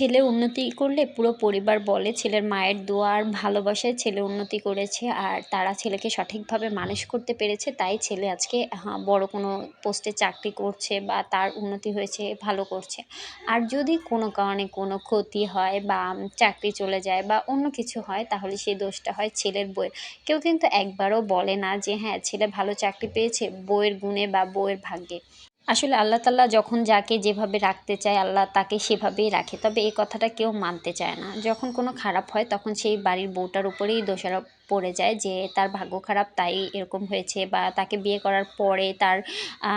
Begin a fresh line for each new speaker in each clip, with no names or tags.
ছেলে উন্নতি করলে পুরো পরিবার বলে ছেলের মায়ের দোয়া আর ভালোবাসায় ছেলে উন্নতি করেছে আর তারা ছেলেকে সঠিকভাবে মানুষ করতে পেরেছে তাই ছেলে আজকে হ্যাঁ, বড় কোনো পোস্টে চাকরি করছে বা তার উন্নতি হয়েছে ভালো করছে। আর যদি কোনো কারণে কোনো ক্ষতি হয় বা চাকরি চলে যায় বা অন্য কিছু হয় তাহলে সেই দোষটা হয় ছেলের বইয়ের। কেউ কিন্তু একবারও বলে না যে হ্যাঁ ছেলে ভালো চাকরি পেয়েছে বইয়ের গুণে বা বইয়ের ভাগ্যে। আসলে আল্লাহ তাল্লাহ যখন যাকে যেভাবে রাখতে চায়, আল্লাহ তাকে সেভাবেই রাখে। তবে এই কথাটা কেউ মানতে চায় না। যখন কোনো খারাপ হয়, তখন সেই বাড়ির বউটার উপরেই দোষারোপ পড়ে যায় যে তার ভাগ্য খারাপ, তাই এরকম হয়েছে বা তাকে বিয়ে করার পরে তার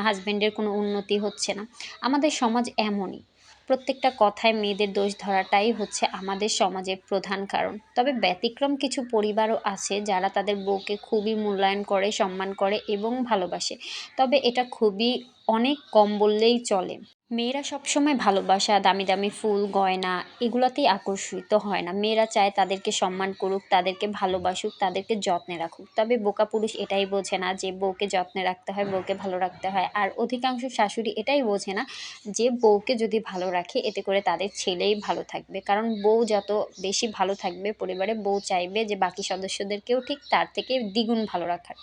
হাজব্যান্ডের কোনো উন্নতি হচ্ছে না। আমাদের সমাজ এমনই। প্রত্যেকটা কথায় মেয়েদের দোষ ধরাটাই হচ্ছে আমাদের সমাজের প্রধান কারণ। তবে ব্যতিক্রম কিছু পরিবারও আছে যারা তাদের বউকে খুবই মূল্যায়ন করে, সম্মান করে এবং ভালোবাসে। তবে এটা খুবই অনেক কম বললেই চলে। মেয়েরা সবসময় ভালোবাসা, দামি দামি ফুল, গয়না এগুলোতেই আকর্ষিত হয় না। মেয়েরা চায় তাদেরকে সম্মান করুক, তাদেরকে ভালোবাসুক, তাদেরকে যত্নে রাখুক। তবে বোকা পুরুষ এটাই বোঝে না যে বউকে যত্নে রাখতে হয়, বউকে ভালো রাখতে হয়। আর অধিকাংশ শাশুড়ি এটাই বোঝে না যে বউকে যদি ভালো রাখে, এতে করে তাদের ছেলেই ভালো থাকবে। কারণ বউ যত বেশি ভালো থাকবে পরিবারে, বউ চাইবে যে বাকি সদস্যদেরকেও ঠিক তার থেকে দ্বিগুণ ভালো রাখার।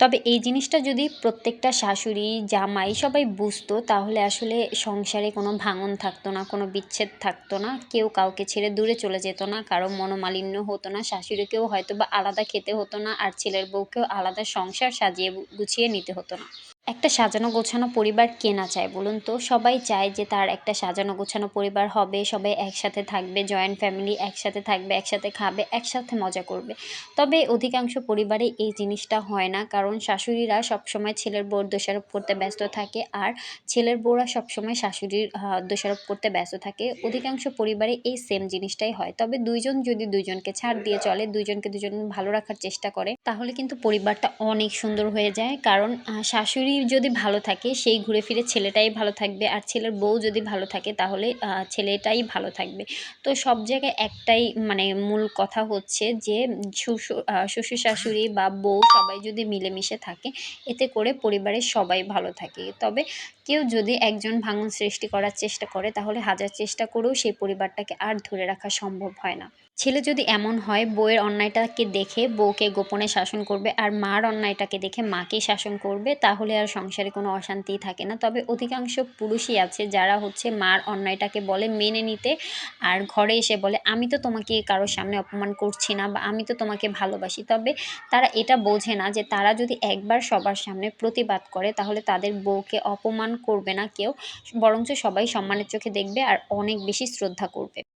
তবে এই জিনিসটা যদি প্রত্যেকটা শাশুড়ি, জামাই সবাই বুঝতো, তাহলে আসলে সংসারে কোনো ভাঙন থাকতো না, কোনো বিচ্ছেদ থাকতো না। কেউ কাউকে ছেড়ে দূরে চলে যেত না, কারও মনোমালিন্য হতো না, শাশুড়িকেও হয়তো বা আলাদা খেতে হতো না, আর ছেলের বউকেও আলাদা সংসার সাজিয়ে গুছিয়ে নিতে হতো না। একটা সাজানো গোছানো পরিবার কে না চায় বলুন তো? সবাই চায় যে তার একটা সাজানো গোছানো পরিবার হবে, সবাই একসাথে থাকবে জয়েন্ট ফ্যামিলি একসাথে থাকবে, একসাথে খাবে, একসাথে মজা করবে। তবে অধিকাংশ পরিবারে এই জিনিসটা হয় না, কারণ শাশুড়িরা সবসময় ছেলের বউর দোষারোপ করতে ব্যস্ত থাকে আর ছেলের বউরা সবসময় শাশুড়ির দোষারোপ করতে ব্যস্ত থাকে। অধিকাংশ পরিবারে এই সেম জিনিসটাই হয়। তবে দুইজন যদি দুইজনকে ছাড় দিয়ে চলে, দুইজনকে দুজন ভালো রাখার চেষ্টা করে, তাহলে কিন্তু পরিবারটা অনেক সুন্দর হয়ে যায়। কারণ শাশুড়ি যদি ভালো থাকে, সেই ঘুরে ফিরে ছেলেটাই ভালো থাকবে। আর ছেলের বউ যদি ভালো থাকে, তাহলে ছেলেটাই ভালো থাকবে। তো সব জায়গায় একটাই মানে মূল কথা হচ্ছে যে শ্বশুর শাশুড়ি বা বউ সবাই যদি মিলেমিশে থাকে, এতে করে পরিবারের সবাই ভালো থাকে। তবে কেউ যদি একজন ভাঙন সৃষ্টি করার চেষ্টা করে, তাহলে হাজার চেষ্টা করেও সেই পরিবারটাকে আর ধরে রাখা সম্ভব হয় না। ছেলে যদি এমন হয়, বউয়ের অন্যায়টাকে দেখে বউকে গোপনে শাসন করবে আর মার অন্যায়টাকে দেখে মাকে শাসন করবে, তাহলে আর সংসারে কোনো অশান্তি থাকে না। তবে অধিকাংশ পুরুষই আছে যারা হচ্ছে মার অন্যায়টাকে বলে মেনে নিতে আর ঘরে এসে বলে, আমি তো তোমাকে কারোর সামনে অপমান করছি না বা আমি তো তোমাকে ভালোবাসি। তবে তারা এটা বোঝে না যে তারা যদি একবার সবার সামনে প্রতিবাদ করে, তাহলে তাদের বউকে অপমান করবে না কেউ বরঞ্চ সবাই সম্মানের চোখে দেখবে আর অনেক বেশি শ্রদ্ধা করবে।